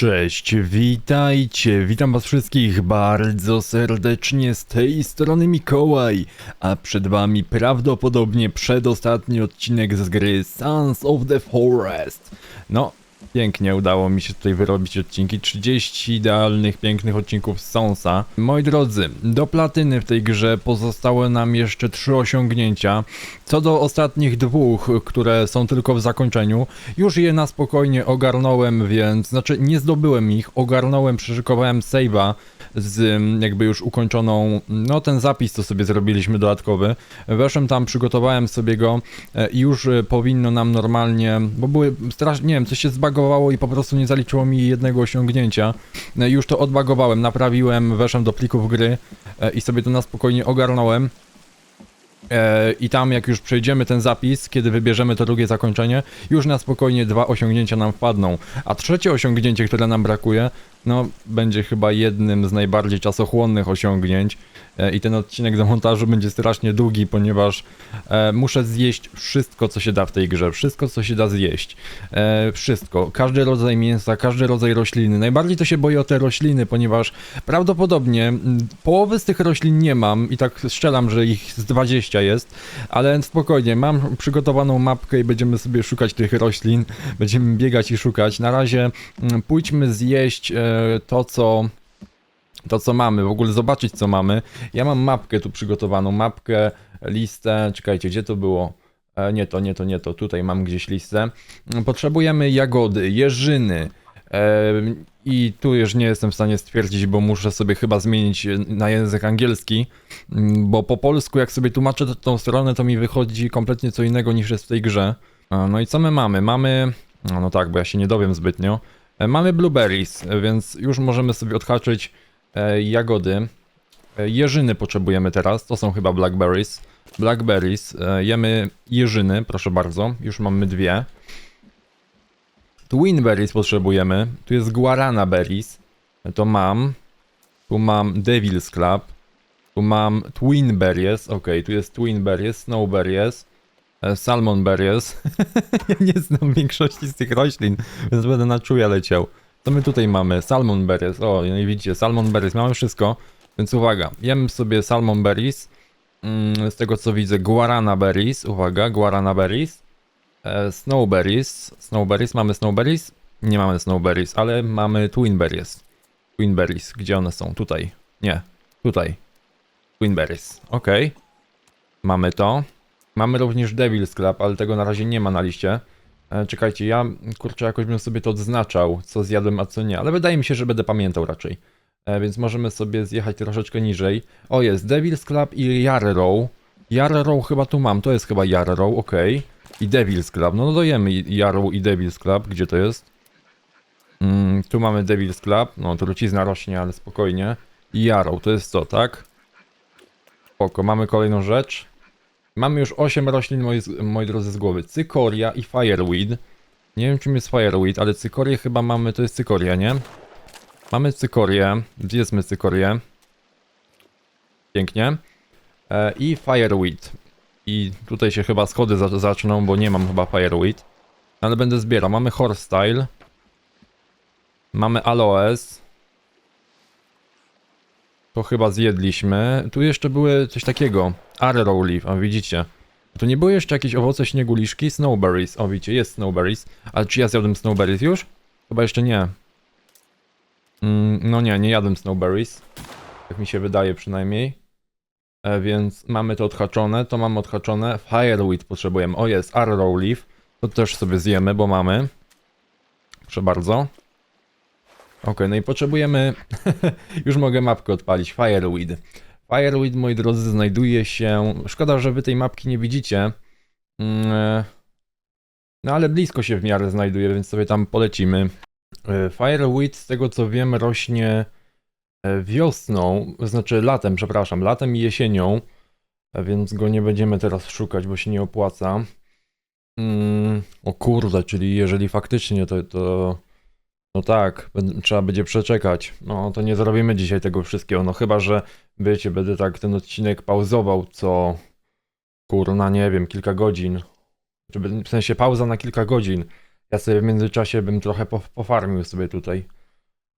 Cześć, witajcie, witam was wszystkich bardzo serdecznie z tej strony Mikołaj, a przed wami prawdopodobnie przedostatni odcinek z gry Sons of the Forest. No, pięknie udało mi się tutaj wyrobić odcinki, 30 idealnych, pięknych odcinków z Sonsa. Moi drodzy, do platyny w tej grze pozostały nam jeszcze trzy osiągnięcia. Co do ostatnich dwóch, które są tylko w zakończeniu, już je na spokojnie ogarnąłem, więc, znaczy nie zdobyłem ich, ogarnąłem, przyszykowałem save'a z mm, jakby już ukończoną, no ten zapis, co sobie zrobiliśmy dodatkowy. Weszłem tam, przygotowałem sobie go e, i już e, powinno nam normalnie, bo były strasznie, nie wiem, coś się zbagowało i po prostu nie zaliczyło mi jednego osiągnięcia. E, Już to odbagowałem, naprawiłem, weszłem do plików gry i sobie to na spokojnie ogarnąłem. I tam jak już przejdziemy ten zapis, kiedy wybierzemy to drugie zakończenie, już na spokojnie dwa osiągnięcia nam wpadną. A trzecie osiągnięcie, które nam brakuje, no będzie chyba jednym z najbardziej czasochłonnych osiągnięć. E, I ten odcinek do montażu będzie strasznie długi, ponieważ e, muszę zjeść wszystko, co się da w tej grze. Wszystko, co się da zjeść. E, wszystko. Każdy rodzaj mięsa, każdy rodzaj rośliny. Najbardziej to się boję o te rośliny, ponieważ prawdopodobnie połowy z tych roślin nie mam i tak strzelam, że ich z 20 jest, ale spokojnie, mam przygotowaną mapkę i będziemy sobie szukać tych roślin, będziemy biegać i szukać. Na razie pójdźmy zjeść to, co to co mamy, w ogóle zobaczyć co mamy. Ja mam mapkę tu przygotowaną, mapkę, listę, czekajcie, gdzie to było? E, nie to, nie to, nie to, tutaj mam gdzieś listę. Potrzebujemy jagody, jeżyny. E, I tu już nie jestem w stanie stwierdzić, bo muszę sobie chyba zmienić na język angielski, bo po polsku jak sobie tłumaczę tą stronę, to mi wychodzi kompletnie co innego niż jest w tej grze. E, No i co my mamy? Mamy, no, no tak, bo ja się nie dowiem zbytnio. E, Mamy blueberries, e, więc już możemy sobie odhaczyć e, jagody. Jeżyny potrzebujemy teraz, to są chyba blackberries. Blackberries, jemy jeżyny, proszę bardzo, już mamy dwie. Twinberries potrzebujemy, tu jest guarana berries, to mam. Tu mam devil's club, tu mam twinberries, ok, tu jest twinberries, snowberries, e, salmonberries. ja nie znam większości z tych roślin, więc będę na czuja leciał. Co my tutaj mamy? Salmon berries. O, no i widzicie, salmon berries. Mamy wszystko. Więc uwaga, jem sobie salmon berries. Mm, z tego co widzę, guarana berries. Uwaga, guarana berries. E, snowberries. Snowberries. Mamy snowberries? Nie mamy snowberries, ale mamy twinberries. Twinberries. Gdzie one są? Tutaj. Nie. Tutaj. Twinberries. Ok. Mamy to. Mamy również Devil's Club, ale tego na razie nie ma na liście. E, Czekajcie, ja kurczę jakoś bym sobie to odznaczał, co zjadłem, a co nie, ale wydaje mi się, że będę pamiętał raczej. E, więc możemy sobie zjechać troszeczkę niżej. O, jest Devil's Club i Yarrow. Yarrow chyba tu mam, to jest chyba Yarrow, ok. I Devil's Club, no, no dojemy Yarrow i Devil's Club, gdzie to jest? Mm, tu mamy Devil's Club, no trucizna rośnie, ale spokojnie. I Yarrow, to jest co, tak? Spoko, mamy kolejną rzecz. Mamy już 8 roślin, moi, moi drodzy, z głowy. Cykoria i Fireweed. Nie wiem, czym jest Fireweed, ale cykorię chyba mamy, to jest cykoria, nie? Mamy cykorię, zjedzmy cykorię. Pięknie. E, I Fireweed. I tutaj się chyba schody za zaczną, bo nie mam chyba Fireweed. Ale będę zbierał. Mamy Horse Style. Mamy Aloes. To chyba zjedliśmy. Tu jeszcze były coś takiego. Arrow leaf, a widzicie. Tu nie były jeszcze jakieś owoce śniegu liszki? Snowberries. O widzicie, jest snowberries. Ale czy ja zjadłem snowberries już? Chyba jeszcze nie. Mm, no nie, nie jadłem snowberries. Tak mi się wydaje przynajmniej. E, więc mamy to odhaczone, to mamy odhaczone. Fireweed potrzebujemy. O jest, arrow leaf. To też sobie zjemy, bo mamy. Proszę bardzo. Ok, no i potrzebujemy. Już mogę mapkę odpalić. Fireweed. Fireweed, moi drodzy, znajduje się. Szkoda, że wy tej mapki nie widzicie. Mm, e, No ale blisko się w miarę znajduje, więc sobie tam polecimy. E, Fireweed, z tego co wiem, rośnie e, wiosną, znaczy latem, przepraszam, latem i jesienią, więc go nie będziemy teraz szukać, bo się nie opłaca. Mm, o kurde, czyli jeżeli faktycznie to, to no tak, trzeba będzie przeczekać. No to nie zrobimy dzisiaj tego wszystkiego, no chyba, że wiecie, będę tak ten odcinek pauzował co kurna, nie wiem, kilka godzin. W sensie pauza na kilka godzin. Ja sobie w międzyczasie bym trochę po, pofarmił sobie tutaj.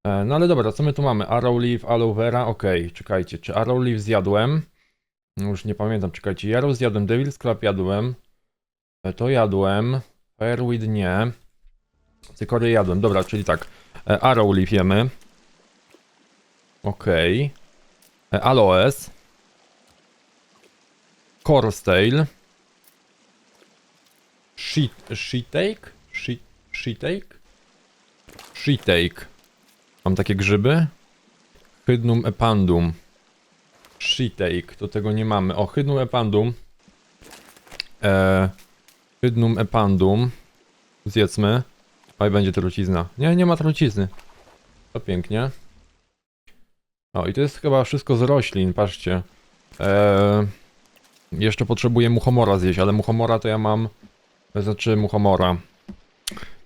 E, no ale dobra, co my tu mamy? Arrow leaf, aloe vera, okej, czekajcie, czy arrow leaf zjadłem? No Już nie pamiętam, czekajcie, Yarrow zjadłem, Devil's Club jadłem, e, to jadłem, Fireweed nie, Cykory jadłem, dobra, czyli tak, e, Arrow leaf jemy, okej, E, Aloes, Corstale, Sheet, Sheetake? Sheet, Sheetake? Sheetake. Mam takie grzyby? Hydnum epandum. Sheetake, to tego nie mamy. O, Hydnum epandum. Eee, hydnum epandum. Zjedzmy. Oj, będzie trucizna. Nie, nie ma trucizny. To pięknie. O, i to jest chyba wszystko z roślin, patrzcie. Eee, jeszcze potrzebuję muchomora zjeść, ale muchomora to ja mam... Znaczy muchomora.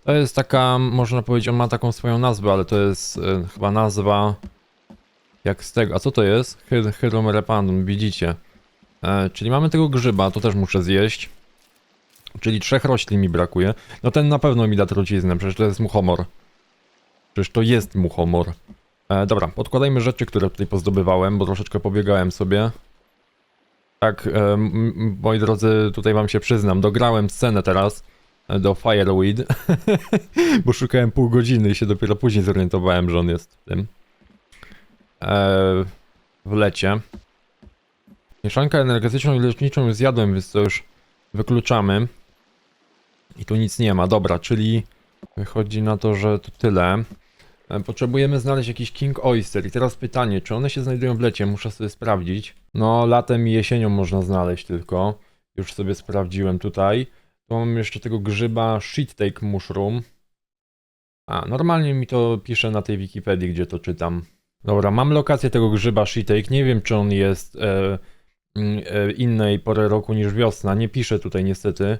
To jest taka, można powiedzieć, on ma taką swoją nazwę, ale to jest e, chyba nazwa jak z tego. A co to jest? Hy- Hydromerepandum, widzicie. E, czyli mamy tego grzyba, to też muszę zjeść. Czyli trzech roślin mi brakuje. No ten na pewno mi da truciznę, przecież to jest muchomor. Przecież to jest muchomor. E, dobra, podkładajmy rzeczy, które tutaj pozdobywałem, bo troszeczkę pobiegałem sobie. Tak, e, moi drodzy, tutaj wam się przyznam, dograłem scenę teraz e, do Fireweed, bo szukałem pół godziny i się dopiero później zorientowałem, że on jest w tym. E, w lecie. Mieszankę energetyczną i leczniczą już zjadłem, więc to już wykluczamy. I tu nic nie ma, dobra, czyli wychodzi na to, że to tyle. E, Potrzebujemy znaleźć jakiś King Oyster i teraz pytanie, czy one się znajdują w lecie? Muszę sobie sprawdzić. No, latem i jesienią można znaleźć tylko. Już sobie sprawdziłem tutaj. Tu mam jeszcze tego grzyba Shit Take Mushroom. A, normalnie mi to pisze na tej Wikipedii, gdzie to czytam. Dobra, mam lokację tego grzyba Shit Take. Nie wiem, czy on jest e, mm, e, innej pory roku niż wiosna. Nie pisze tutaj niestety.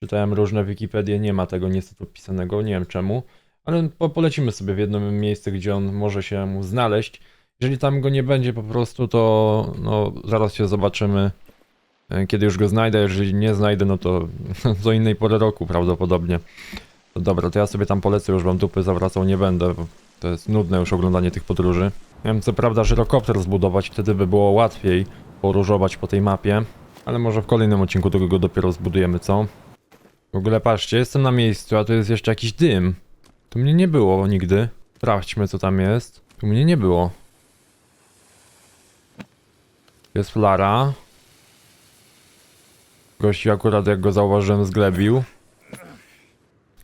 Czytałem różne Wikipedie, nie ma tego niestety opisanego, nie wiem czemu. Ale po, polecimy sobie w jedno miejsce, gdzie on może się mu znaleźć. Jeżeli tam go nie będzie po prostu, to no, zaraz się zobaczymy, e, kiedy już go znajdę. Jeżeli nie znajdę, no to do innej pory roku prawdopodobnie. To dobra, to ja sobie tam polecę, już wam dupy zawracał nie będę, bo to jest nudne już oglądanie tych podróży. Miałem co prawda żyrokopter zbudować, wtedy by było łatwiej podróżować po tej mapie. Ale może w kolejnym odcinku tego go dopiero zbudujemy, co? W ogóle patrzcie, jestem na miejscu, a tu jest jeszcze jakiś dym. Tu mnie nie było nigdy. Sprawdźmy co tam jest. Tu mnie nie było. Jest flara. Gościu akurat jak go zauważyłem zglebił.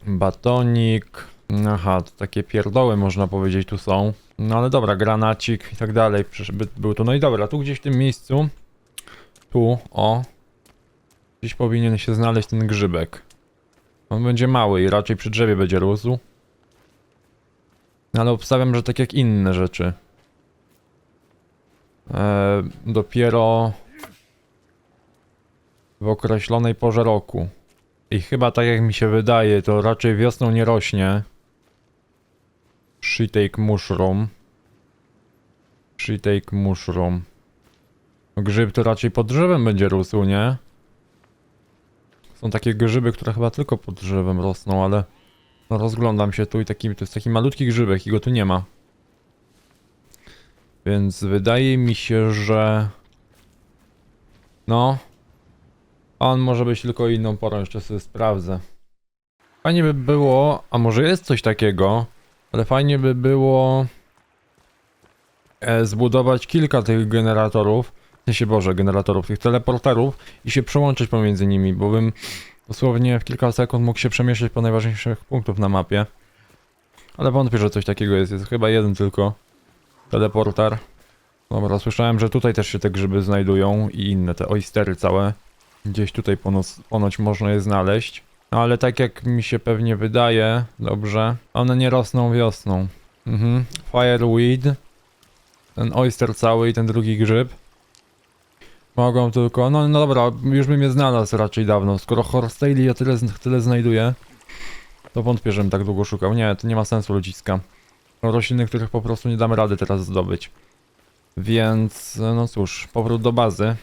Batonik. Aha, to takie pierdoły można powiedzieć tu są. No ale dobra, granacik i tak dalej. By, był tu. No i dobra, tu gdzieś w tym miejscu. Tu, o. Gdzieś powinien się znaleźć ten grzybek. On będzie mały i raczej przy drzewie będzie rósł. Ale obstawiam, że tak jak inne rzeczy. E, dopiero w określonej porze roku. I chyba tak jak mi się wydaje, to raczej wiosną nie rośnie. Shitake mushroom. Shitake mushroom. Grzyb to raczej pod drzewem będzie rósł, nie? Są takie grzyby, które chyba tylko pod drzewem rosną, ale rozglądam się tu i taki, to jest taki malutki grzybek i go tu nie ma. Więc wydaje mi się, że... No... On może być tylko inną porą, jeszcze sobie sprawdzę. Fajnie by było, a może jest coś takiego, ale fajnie by było e, zbudować kilka tych generatorów, w sensie Boże, generatorów, tych teleporterów i się przełączyć pomiędzy nimi, bo bym dosłownie w kilka sekund mógł się przemieszczać po najważniejszych punktów na mapie. Ale wątpię, że coś takiego jest, jest chyba jeden tylko teleporter. Dobra, słyszałem, że tutaj też się te grzyby znajdują i inne, te oystery całe. Gdzieś tutaj ponoć, ponoć można je znaleźć. No ale tak jak mi się pewnie wydaje, dobrze, one nie rosną wiosną. Mhm. Fireweed, ten oyster cały i ten drugi grzyb. Mogą tylko, no, no dobra, już bym je znalazł raczej dawno. Skoro Horstali ja tyle, tyle znajduję, to wątpię, żebym tak długo szukał. Nie, to nie ma sensu ludziska. Rośliny, których po prostu nie damy rady teraz zdobyć. Więc, no cóż, powrót do bazy.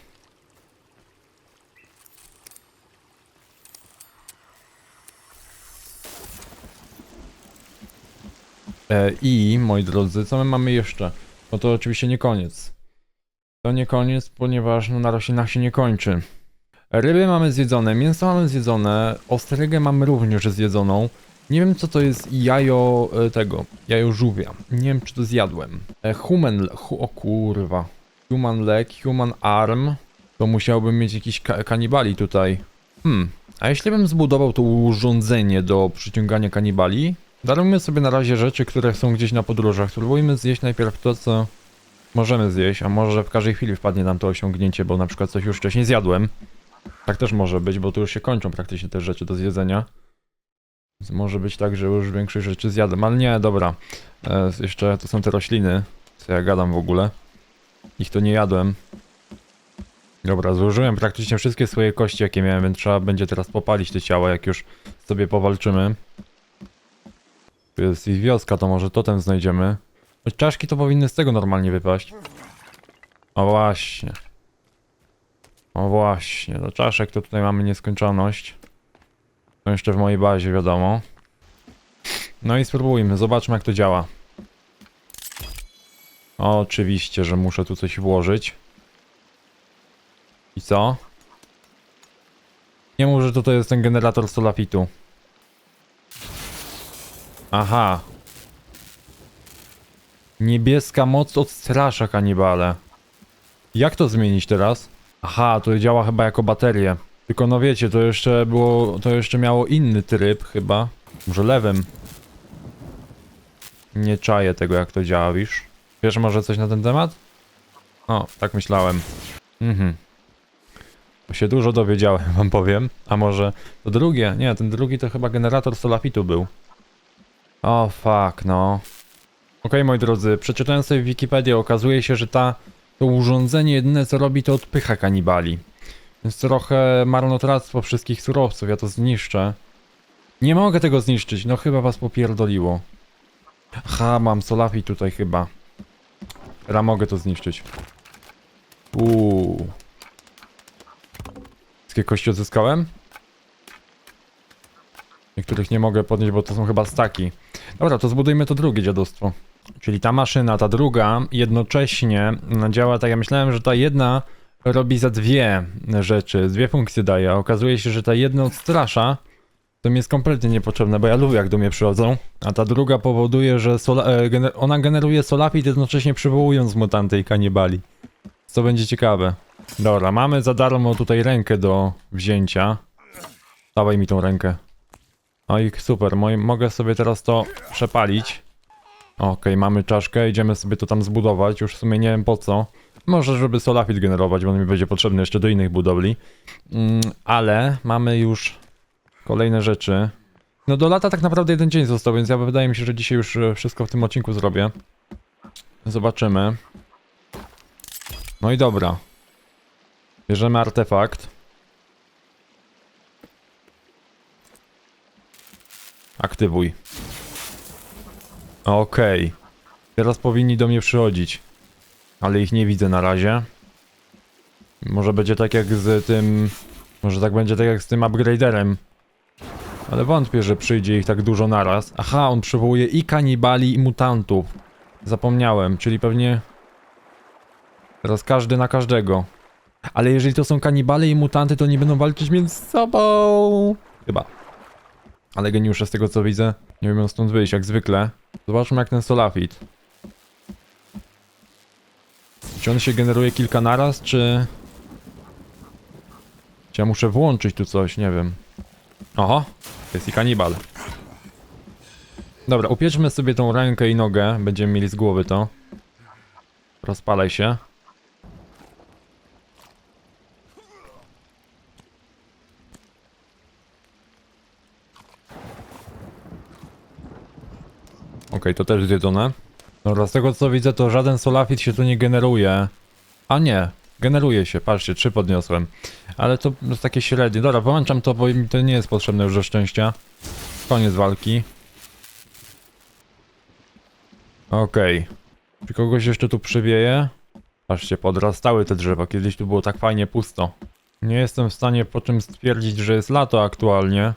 E, I, moi drodzy, co my mamy jeszcze? No to oczywiście nie koniec. To nie koniec, ponieważ no, na roślinach się nie kończy. Ryby mamy zjedzone, mięso mamy zjedzone, ostrygę mamy również zjedzoną. Nie wiem co to jest jajo e, tego, jajo żółwia. Nie wiem czy to zjadłem. E, human, hu, o kurwa. Human leg, human arm. To musiałbym mieć jakiś ka kanibali tutaj. Hmm, a jeśli bym zbudował to urządzenie do przyciągania kanibali? Darujmy sobie na razie rzeczy, które są gdzieś na podróżach. Spróbujmy zjeść najpierw to, co możemy zjeść, a może w każdej chwili wpadnie nam to osiągnięcie, bo na przykład coś już wcześniej zjadłem. Tak też może być, bo tu już się kończą praktycznie te rzeczy do zjedzenia. Więc może być tak, że już większość rzeczy zjadłem, ale nie, dobra. E, jeszcze to są te rośliny, co ja gadam w ogóle. Ich to nie jadłem. Dobra, zużyłem praktycznie wszystkie swoje kości, jakie miałem, więc trzeba będzie teraz popalić te ciała, jak już sobie powalczymy. Tu jest ich wioska, to może totem znajdziemy. Choć czaszki to powinny z tego normalnie wypaść. O właśnie. O właśnie, do czaszek to tutaj mamy nieskończoność. To jeszcze w mojej bazie, wiadomo. No i spróbujmy, zobaczmy jak to działa. Oczywiście, że muszę tu coś włożyć. I co? Nie mów, że tutaj jest ten generator solafitu. Aha. Niebieska moc odstrasza kanibale. Jak to zmienić teraz? Aha, to działa chyba jako baterie. Tylko no wiecie, to jeszcze było, to jeszcze miało inny tryb chyba. Może lewym. Nie czaję tego jak to działa, wiesz? Wiesz może coś na ten temat? O, tak myślałem. Mhm. Bo się dużo dowiedziałem, wam powiem. A może to drugie? Nie, ten drugi to chyba generator solafitu był. O fuck, no. Okej, moi drodzy, przeczytałem sobie Wikipedię, okazuje się, że ta, to urządzenie jedyne co robi to odpycha kanibali. Więc trochę marnotrawstwo wszystkich surowców, ja to zniszczę. Nie mogę tego zniszczyć, no chyba was popierdoliło. Aha, mam solafit tutaj chyba. Teraz mogę to zniszczyć. Uuu. Wszystkie kości odzyskałem? Niektórych nie mogę podnieść, bo to są chyba staki. Dobra, to zbudujmy to drugie dziadostwo. Czyli ta maszyna, ta druga, jednocześnie działa tak. Ja myślałem, że ta jedna robi za dwie rzeczy, dwie funkcje daje. A okazuje się, że ta jedna odstrasza. To mi jest kompletnie niepotrzebne, bo ja lubię jak do mnie przychodzą. A ta druga powoduje, że e, gener ona generuje solapit, jednocześnie przywołując mutanty i kanibali. Co będzie ciekawe. Dobra, mamy za darmo tutaj rękę do wzięcia. Dawaj mi tą rękę. No i super, mogę sobie teraz to przepalić. Okej, mamy czaszkę, idziemy sobie to tam zbudować, już w sumie nie wiem po co. Może żeby solafit generować, bo on mi będzie potrzebny jeszcze do innych budowli. Mm, ale mamy już kolejne rzeczy. No do lata tak naprawdę jeden dzień został, więc ja wydaje mi się, że dzisiaj już e, wszystko w tym odcinku zrobię. Zobaczymy. No i dobra. Bierzemy artefakt. Aktywuj. Okej. Teraz powinni do mnie przychodzić. Ale ich nie widzę na razie. Może będzie tak jak z tym... Może tak będzie tak jak z tym upgraderem. Ale wątpię, że przyjdzie ich tak dużo naraz. Aha, on przywołuje i kanibali, i mutantów. Zapomniałem, czyli pewnie... Teraz każdy na każdego. Ale jeżeli to są kanibale i mutanty, to nie będą walczyć między sobą. Chyba. Ale geniusze z tego co widzę, nie wiem stąd wyjść, jak zwykle. Zobaczmy jak ten solafit. Czy on się generuje kilka naraz, czy... Czy ja muszę włączyć tu coś, nie wiem. Oho, jest i kanibal. Dobra, upieczmy sobie tą rękę i nogę, będziemy mieli z głowy to. Rozpalaj się. Okej, to też zjedzone. Dobra, z tego co widzę, to żaden solafit się tu nie generuje. A nie, generuje się, patrzcie, trzy podniosłem. Ale to jest takie średnie. Dobra, wyłączam to, bo mi to nie jest potrzebne już do szczęścia. Koniec walki. Okej. Czy kogoś jeszcze tu przywieje? Patrzcie, podrastały te drzewa. Kiedyś tu było tak fajnie pusto. Nie jestem w stanie po czym stwierdzić, że jest lato aktualnie.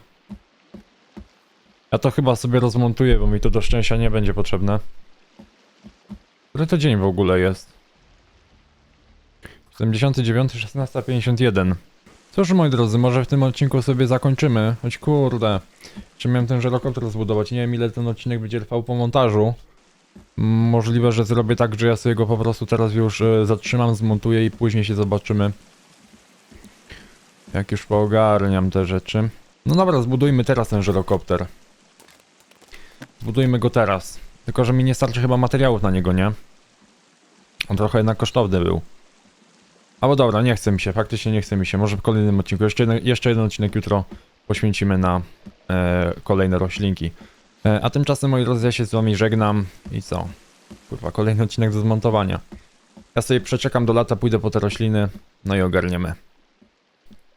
Ja to chyba sobie rozmontuję, bo mi to do szczęścia nie będzie potrzebne. Który to dzień w ogóle jest? 79, 16.51. Cóż, moi drodzy, może w tym odcinku sobie zakończymy. Choć kurde, czy miałem ten żyrokopter zbudować? Nie wiem, ile ten odcinek będzie trwał po montażu. Możliwe, że zrobię tak, że ja sobie go po prostu teraz już e, zatrzymam, zmontuję i później się zobaczymy. Jak już poogarniam te rzeczy. No dobra, zbudujmy teraz ten żyrokopter. Zbudujmy go teraz. Tylko, że mi nie starczy chyba materiałów na niego, nie? On trochę jednak kosztowny był. Albo dobra, nie chce mi się, faktycznie nie chce mi się. Może w kolejnym odcinku. Jeszcze jeden, jeszcze jeden odcinek jutro poświęcimy na e, kolejne roślinki. E, a tymczasem, moi drodzy, ja się z wami żegnam. I co? Kurwa, kolejny odcinek do zmontowania. Ja sobie przeczekam do lata, pójdę po te rośliny, no i ogarniemy.